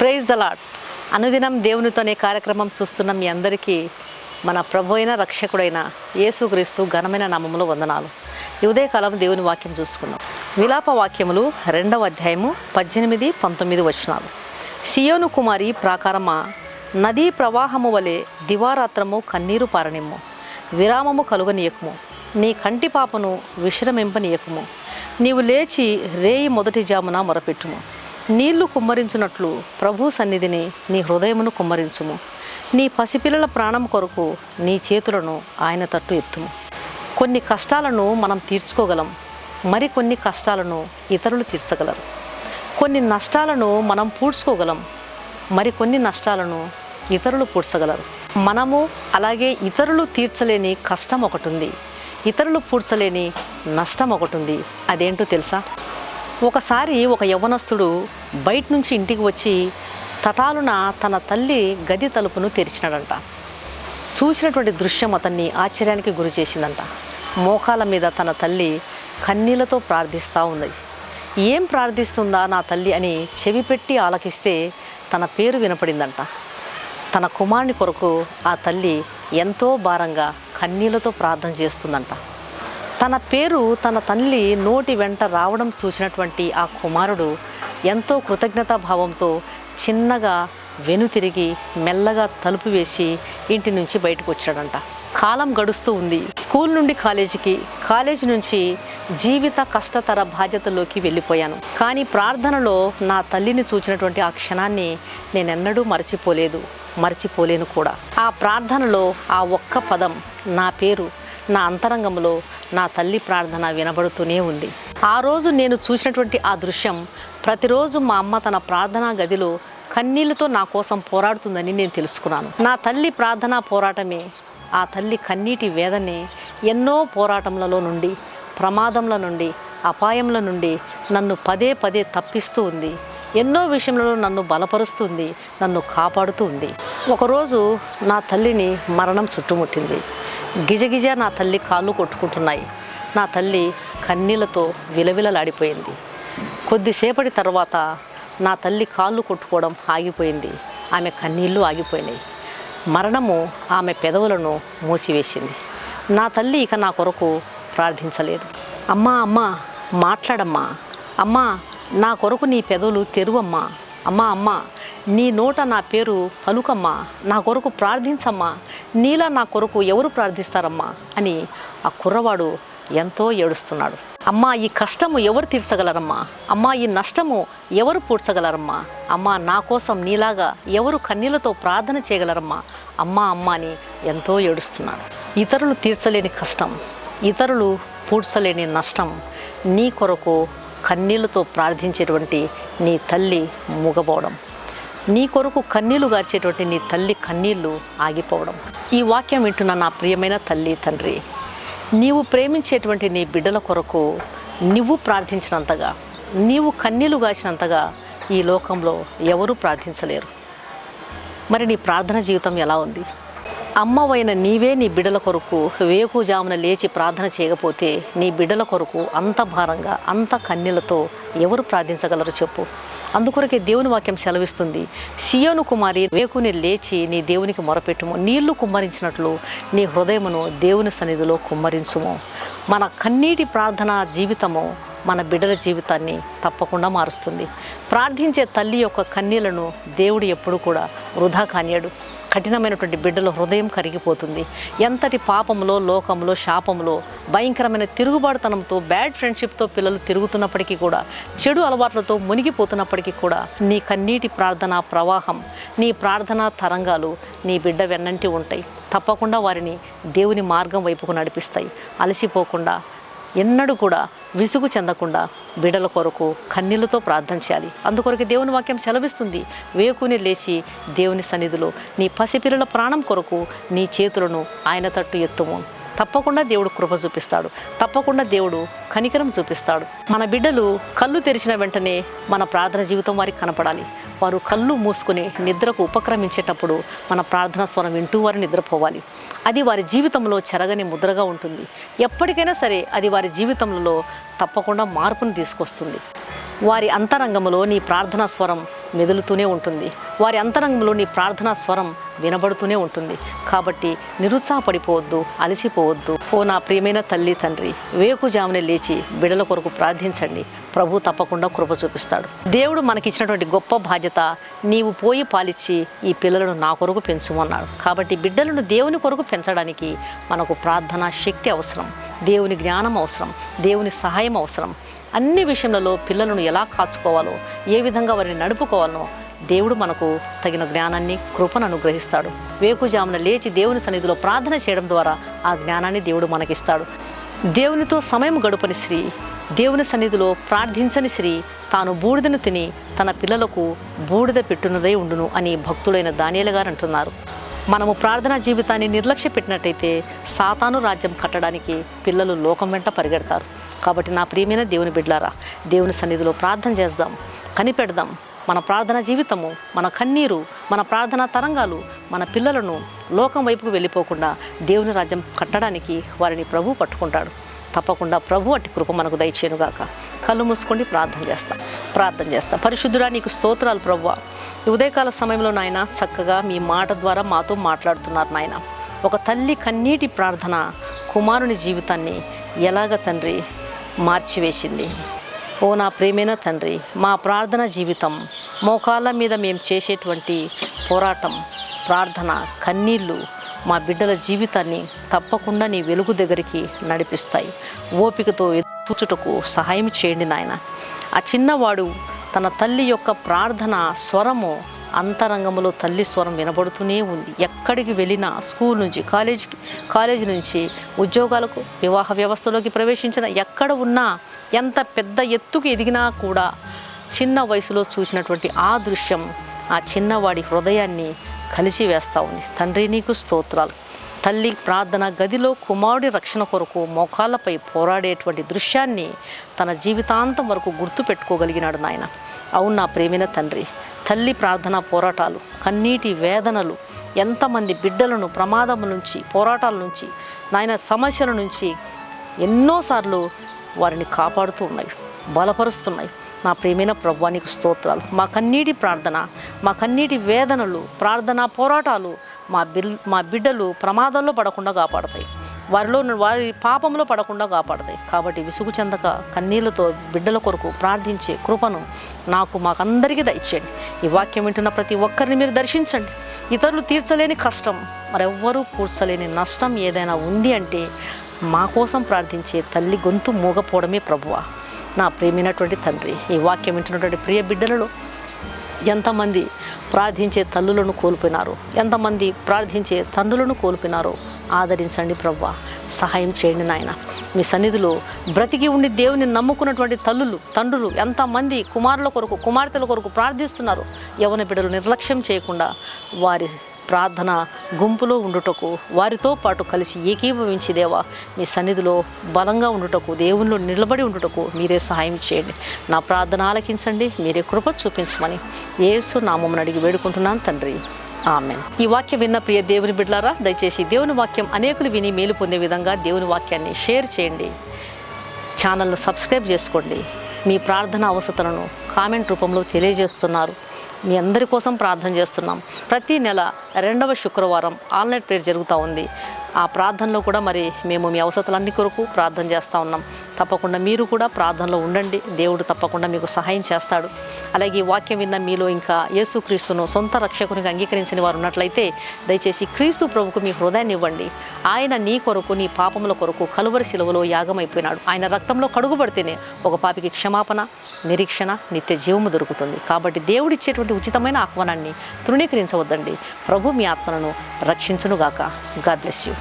Praise the lord అనుదినం దేవునితోనే కార్యక్రమం చూస్తున్న మీ అందరికీ మన ప్రభు అయిన రక్షకుడైన యేసుక్రీస్తు ఘనమైన నామములో వందనాలు. ఈ ఉదయకాలం దేవుని వాక్యం చూసుకున్నాం విలాప వాక్యములు రెండవ అధ్యాయము పద్దెనిమిది పంతొమ్మిది వచనాలు. సియోను కుమారి ప్రాకారమా నదీ ప్రవాహము వలె దివారాత్రము కన్నీరు పారనిమ్ము. విరామము కలుగనీయకము. నీ కంటి పాపను విశ్రమింపనీయకము నీవు లేచి రేయి మొదటి జామున మొరపెట్టుము. నీళ్ళు కుమ్మరించినట్లు ప్రభు సన్నిధిని నీ హృదయమును కుమ్మరించుము. నీ పసిపిల్లల ప్రాణం కొరకు నీ చేతులను ఆయన తట్టు ఎత్తుము. కొన్ని కష్టాలను మనం తీర్చుకోగలం మరికొన్ని కష్టాలను ఇతరులు తీర్చగలరు. కొన్ని నష్టాలను మనం పూడ్చుకోగలం మరికొన్ని నష్టాలను ఇతరులు పూడ్చగలరు. మనము అలాగే ఇతరులు తీర్చలేని కష్టం ఒకటి ఉంది. ఇతరులు పూడ్చలేని నష్టం ఒకటి ఉంది. అదేంటో తెలుసా? ఒకసారి ఒక యవ్వనస్తుడు బయట నుంచి ఇంటికి వచ్చి తటాలున తన తల్లి గది తలుపును తెరిచినాడంట. చూసినటువంటి దృశ్యం అతన్ని ఆశ్చర్యానికి గురి చేసిందంట. మోకాల మీద తన తల్లి కన్నీళ్ళతో ప్రార్థిస్తూ ఉంది. ఏం ప్రార్థిస్తుందా నా తల్లి అని చెవి పెట్టి ఆలకిస్తే తన పేరు వినపడిందంట. తన కుమారుని కొరకు ఆ తల్లి ఎంతో భారంగా కన్నీళ్ళతో ప్రార్థన చేస్తుందంట. తన పేరు తన తల్లి నోటి వెంట రావడం చూసినటువంటి ఆ కుమారుడు ఎంతో కృతజ్ఞతా భావంతో చిన్నగా వెనుతిరిగి మెల్లగా తలుపు వేసి ఇంటి నుంచి బయటకు వచ్చాడంట. కాలం గడుస్తూ ఉంది. స్కూల్ నుండి కాలేజీకి కాలేజీ నుంచి జీవిత కష్టతర బాధ్యతల్లోకి వెళ్ళిపోయాను. కానీ ప్రార్థనలో నా తల్లిని చూచినటువంటి ఆ క్షణాన్ని నేనెన్నడూ మర్చిపోలేదు మర్చిపోలేను కూడా. ఆ ప్రార్థనలో ఆ ఒక్క పదం నా పేరు నా అంతరంగంలో నా తల్లి ప్రార్థన వినబడుతూనే ఉంది. ఆ రోజు నేను చూసినటువంటి ఆ దృశ్యం ప్రతిరోజు మా అమ్మ తన ప్రార్థనా గదిలో కన్నీళ్ళతో నా కోసం పోరాడుతుందని నేను తెలుసుకున్నాను. నా తల్లి ప్రార్థనా పోరాటమే ఆ తల్లి కన్నీటి వేదనే ఎన్నో పోరాటములలో నుండి ప్రమాదముల నుండి అపాయముల నుండి నన్ను పదే పదే తప్పిస్తూ ఉంది. ఎన్నో విషయంలో నన్ను బలపరుస్తుంది నన్ను కాపాడుతూ ఉంది ఒకరోజు నా తల్లిని మరణం చుట్టుముట్టింది. గిజగిజ నా తల్లి కాళ్ళు కొట్టుకుంటున్నాయి. నా తల్లి కన్నీళ్ళతో విలవిలలాడిపోయింది. కొద్దిసేపటి తర్వాత నా తల్లి కాళ్ళు కొట్టుకోవడం ఆగిపోయింది. ఆమె కన్నీళ్ళు ఆగిపోయినాయి. మరణము ఆమె పెదవులను మూసివేసింది. నా తల్లి ఇక నా కొరకు ప్రార్థించలేదు. అమ్మా అమ్మ మాట్లాడమ్మా. అమ్మా నా కొరకు నీ పెదవులు తెరువమ్మా. అమ్మా అమ్మా నీ నోట నా పేరు పలుకమ్మా. నా కొరకు ప్రార్థించమ్మా. నీలా నా కొరకు ఎవరు ప్రార్థిస్తారమ్మా? అని ఆ కుర్రవాడు ఎంతో ఏడుస్తున్నాడు. అమ్మా ఈ కష్టము ఎవరు తీర్చగలరమ్మా? అమ్మా ఈ నష్టము ఎవరు పూడ్చగలరమ్మా? అమ్మా నా కోసం నీలాగా ఎవరు కన్నీళ్ళతో ప్రార్థన చేయగలరమ్మా? అమ్మా అమ్మా అని ఎంతో ఏడుస్తున్నాడు. ఇతరులు తీర్చలేని కష్టం ఇతరులు పూడ్చలేని నష్టం నీ కొరకు కన్నీళ్ళతో ప్రార్థించేటువంటి నీ తల్లి మూగపోవడం. నీ కొరకు కన్నీళ్ళు గార్చేటువంటి నీ తల్లి కన్నీళ్ళు ఆగిపోవడం. ఈ వాక్యం వింటున్న నా ప్రియమైన తల్లి తండ్రి నీవు ప్రేమించేటువంటి నీ బిడ్డల కొరకు నువ్వు ప్రార్థించినంతగా నీవు కన్నీళ్ళు గాచినంతగా ఈ లోకంలో ఎవరూ ప్రార్థించలేరు. మరి నీ ప్రార్థన జీవితం ఎలా ఉంది? అమ్మవైన నీవే నీ బిడ్డల కొరకు వేకుజామున లేచి ప్రార్థన చేయకపోతే నీ బిడ్డల కొరకు అంత భారంగా అంత కన్నెలతో ఎవరు ప్రార్థించగలరు చెప్పు. అందుకొరకే దేవుని వాక్యం సెలవిస్తుంది సియోను కుమారి వేకుని లేచి నీ దేవునికి మొరపెట్టుము. నీళ్ళు కుమ్మరించినట్లు నీ హృదయమును దేవుని సన్నిధిలో కుమ్మరించుము. మన కన్నీటి ప్రార్థన జీవితము మన బిడ్డల జీవితాన్ని తప్పకుండా మారుస్తుంది. ప్రార్థించే తల్లి యొక్క కన్నీళ్ళను దేవుడు ఎప్పుడు కూడా వృధా కానియడు. కఠినమైనటువంటి బిడ్డల హృదయం కరిగిపోతుంది. ఎంతటి పాపంలో లోకంలో శాపంలో భయంకరమైన తిరుగుబాటుతనంతో బ్యాడ్ ఫ్రెండ్షిప్తో పిల్లలు తిరుగుతున్నప్పటికీ కూడా చెడు అలవాట్లతో మునిగిపోతున్నప్పటికీ కూడా నీ కన్నీటి ప్రార్థన ప్రవాహం నీ ప్రార్థనా తరంగాలు నీ బిడ్డ వెన్నంటి ఉంటాయి. తప్పకుండా వారిని దేవుని మార్గం వైపుకు నడిపిస్తాయి. అలసిపోకుండా ఎన్నడూ కూడా విసుగు చెందకుండా బిడల కొరకు కన్నీళ్ళతో ప్రార్థన చేయాలి. అందుకొరకు దేవుని వాక్యం సెలవిస్తుంది. వేకుని లేచి దేవుని సన్నిధిలో నీ పసిపిల్లల ప్రాణం కొరకు నీ చేతులను ఆయన తట్టు ఎత్తుము. తప్పకుండా దేవుడు కృప చూపిస్తాడు. తప్పకుండా దేవుడు కనికరం చూపిస్తాడు. మన బిడ్డలు కళ్ళు తెరిచిన వెంటనే మన ప్రార్థన జీవితం వారికి కనపడాలి. వారు కళ్ళు మూసుకుని నిద్రకు ఉపక్రమించేటప్పుడు మన ప్రార్థన స్వరం వింటూ వారు నిద్రపోవాలి. అది వారి జీవితంలో చెరగని ముద్రగా ఉంటుంది. ఎప్పటికైనా సరే అది వారి జీవితంలో తప్పకుండా మార్పును తీసుకొస్తుంది. వారి అంతరంగంలో నీ ప్రార్థనా స్వరం మెదులుతూనే ఉంటుంది. వారి అంతరంగంలో నీ ప్రార్థనా స్వరం వినబడుతూనే ఉంటుంది. కాబట్టి నిరుత్సాహపడిపోవద్దు అలసిపోవద్దు. ఓ నా ప్రియమైన తల్లి తండ్రి వేకుజామునే లేచి బిడల కొరకు ప్రార్థించండి. ప్రభు తప్పకుండా కృప చూపిస్తాడు. దేవుడు మనకిచ్చినటువంటి గొప్ప బాధ్యత నీవు పోయి పాలిచ్చి ఈ పిల్లలను నా కొరకు పెంచుమన్నాడు. కాబట్టి బిడ్డలను దేవుని కొరకు పెంచడానికి మనకు ప్రార్థన శక్తి అవసరం. దేవుని జ్ఞానం అవసరం. దేవుని సహాయం అవసరం. అన్ని విషయంలో పిల్లలను ఎలా కాచుకోవాలో ఏ విధంగా వారిని నడుపుకోవాలనో దేవుడు మనకు తగిన జ్ఞానాన్ని కృపను అనుగ్రహిస్తాడు. వేకుజామున లేచి దేవుని సన్నిధిలో ప్రార్థన చేయడం ద్వారా ఆ జ్ఞానాన్ని దేవుడు మనకిస్తాడు. దేవునితో సమయం గడుపని స్త్రీ దేవుని సన్నిధిలో ప్రార్థించని స్త్రీ తాను బూడిదను తిని తన పిల్లలకు బూడిద పెట్టున్నదై ఉండును అని భక్తులైన దానియేలు గారు అంటున్నారు. మనము ప్రార్థనా జీవితాన్ని నిర్లక్ష్య పెట్టినట్టయితే సాతాను రాజ్యం కట్టడానికి పిల్లలు లోకం వెంట పరిగెడతారు. కాబట్టి నా ప్రియమైన దేవుని బిడ్లారా దేవుని సన్నిధిలో ప్రార్థన చేద్దాం. కనిపెడదాం. మన ప్రార్థన జీవితము మన కన్నీరు మన ప్రార్థన తరంగాలు మన పిల్లలను లోకం వైపుకు వెళ్ళిపోకుండా దేవుని రాజ్యం కట్టడానికి వారిని ప్రభు పట్టుకుంటాడు. తప్పకుండా ప్రభు అట్టి కృప మనకు దయచేనుగాక కళ్ళు మూసుకొని ప్రార్థన చేస్తా ప్రార్థన చేస్తా. పరిశుద్ధుడా నీకు స్తోత్రాలు ప్రభు ఈ ఉదయకాల సమయంలో నాయన చక్కగా మీ మాట ద్వారా మాతో మాట్లాడుతున్నారు నాయన. ఒక తల్లి కన్నీటి ప్రార్థన కుమారుని జీవితాన్ని ఎలాగ తండ్రి మార్చివేసింది. ఓ నా ప్రేమైన తండ్రి మా ప్రార్థన జీవితం మోకాళ్ళ మీద మేము చేసేటువంటి పోరాటం ప్రార్థన కన్నీళ్ళు మా బిడ్డల జీవితాన్ని తప్పకుండా నీ వెలుగు దగ్గరికి నడిపిస్తాయి. ఓపికతో చూచుటకు సహాయం చేయండి నాయన. ఆ చిన్నవాడు తన తల్లి యొక్క ప్రార్థన స్వరము అంతరంగంలో తల్లి స్వరం వినబడుతూనే ఉంది. ఎక్కడికి వెళ్ళినా స్కూల్ నుంచి కాలేజీకి కాలేజీ నుంచి ఉద్యోగాలకు వివాహ వ్యవస్థలోకి ప్రవేశించిన ఎక్కడ ఉన్నా ఎంత పెద్ద ఎత్తుకు ఎదిగినా కూడా చిన్న వయసులో చూసినటువంటి ఆ దృశ్యం ఆ చిన్నవాడి హృదయాన్ని కలిసి వేస్తూ ఉంది. తండ్రి నీకు స్తోత్రాలు. తల్లి ప్రార్థన గదిలో కుమారుడి రక్షణ కొరకు మోకాళ్ళపై పోరాడేటువంటి దృశ్యాన్ని తన జీవితాంతం వరకు గుర్తు పెట్టుకోగలిగినాడు నాయన. అవును నా ప్రేమిన తండ్రి? తల్లి ప్రార్థన పోరాటాలు కన్నీటి వేదనలు ఎంతమంది బిడ్డలను ప్రమాదం నుంచి పోరాటాల నుంచి నాయన సమస్యల నుంచి ఎన్నోసార్లు వారిని కాపాడుతూ ఉన్నాయి బలపరుస్తున్నాయి. నా ప్రేమైన ప్రభువానికి స్తోత్రాలు. మా కన్నీటి ప్రార్థన మా కన్నీటి వేదనలు ప్రార్థన పోరాటాలు మా బిల్ మా బిడ్డలు ప్రమాదంలో పడకుండా కాపాడతాయి. వారిలో వారి పాపంలో పడకుండా కాపాడతాయి. కాబట్టి విసుగు చెందక కన్నీళ్ళతో బిడ్డల కొరకు ప్రార్థించే కృపను నాకు మాకందరికీ దయచేయండి. ఈ వాక్యం వింటున్న ప్రతి ఒక్కరిని మీరు దర్శించండి. ఇతరులు తీర్చలేని కష్టం మరెవ్వరూ కూర్చలేని నష్టం ఏదైనా ఉంది అంటే మా కోసం ప్రార్థించే తల్లి గొంతు మూగపోవడమే ప్రభువ. నా ప్రేమైనటువంటి తండ్రి ఈ వాక్యం వింటున్నటువంటి ప్రియ బిడ్డలలో ఎంతమంది ప్రార్థించే తల్లులను కోల్పోయినారు? ఎంతమంది ప్రార్థించే తండ్రులను కోల్పోయినారో? ఆదరించండి ప్రవ్వ. సహాయం చేయండి నాయన. మీ సన్నిధిలో బ్రతికి ఉండి దేవుని నమ్ముకున్నటువంటి తల్లులు తండ్రులు ఎంతమంది కుమారుల కొరకు కుమార్తెల కొరకు ప్రార్థిస్తున్నారు? యవన బిడ్డలు నిర్లక్ష్యం చేయకుండా వారి ప్రార్థన గుంపులో ఉండుటకు వారితో పాటు కలిసి ఏకీభవించి దేవా మీ సన్నిధిలో బలంగా ఉండుటకు దేవునిలో నిలబడి ఉండుటకు మీరే సహాయం చేయండి. నా ప్రార్థన ఆలకించండి మీరే కృప చూపించమని ఏసు నామమును అడిగి వేడుకుంటున్నాను తండ్రి. ఆమె ఈ వాక్యం విన్న ప్రియ దేవుని బిడ్లారా దయచేసి దేవుని వాక్యం అనేకులు విని మేలు పొందే విధంగా దేవుని వాక్యాన్ని షేర్ చేయండి. ఛానల్ను సబ్స్క్రైబ్ చేసుకోండి. మీ ప్రార్థన అవసరతలను కామెంట్ రూపంలో తెలియజేస్తున్నారు. మీ అందరి కోసం ప్రార్థన చేస్తున్నాం. ప్రతి నెల రెండవ శుక్రవారం ఆన్లైన్ ప్రేయర్ జరుగుతూ ఉంది. ఆ ప్రార్థనలో కూడా మరి మేము మీ అవసరాలన్నీ కొరకు ప్రార్థన చేస్తూ ఉన్నాం. తప్పకుండా మీరు కూడా ప్రార్థనలో ఉండండి. దేవుడు తప్పకుండా మీకు సహాయం చేస్తాడు. అలాగే ఈ వాక్యం విన్న మీలో ఇంకా యేసుక్రీస్తును సొంత రక్షకునిగా అంగీకరించిన వారు ఉన్నట్లయితే దయచేసి క్రీస్తు ప్రభుకు మీ హృదయాన్ని ఇవ్వండి. ఆయన నీ కొరకు నీ పాపముల కొరకు కలువరి శిలువలో యాగమైపోయినాడు. ఆయన రక్తంలో కడుగుబడితేనే ఒక పాపికి క్షమాపణ నిరీక్షణ నిత్య జీవము దొరుకుతుంది. కాబట్టి దేవుడిచ్చేటువంటి ఉచితమైన ఆహ్వానాన్ని తృణీకరించవద్దండి. ప్రభు మీ ఆత్మలను రక్షించునుగాక. God bless you.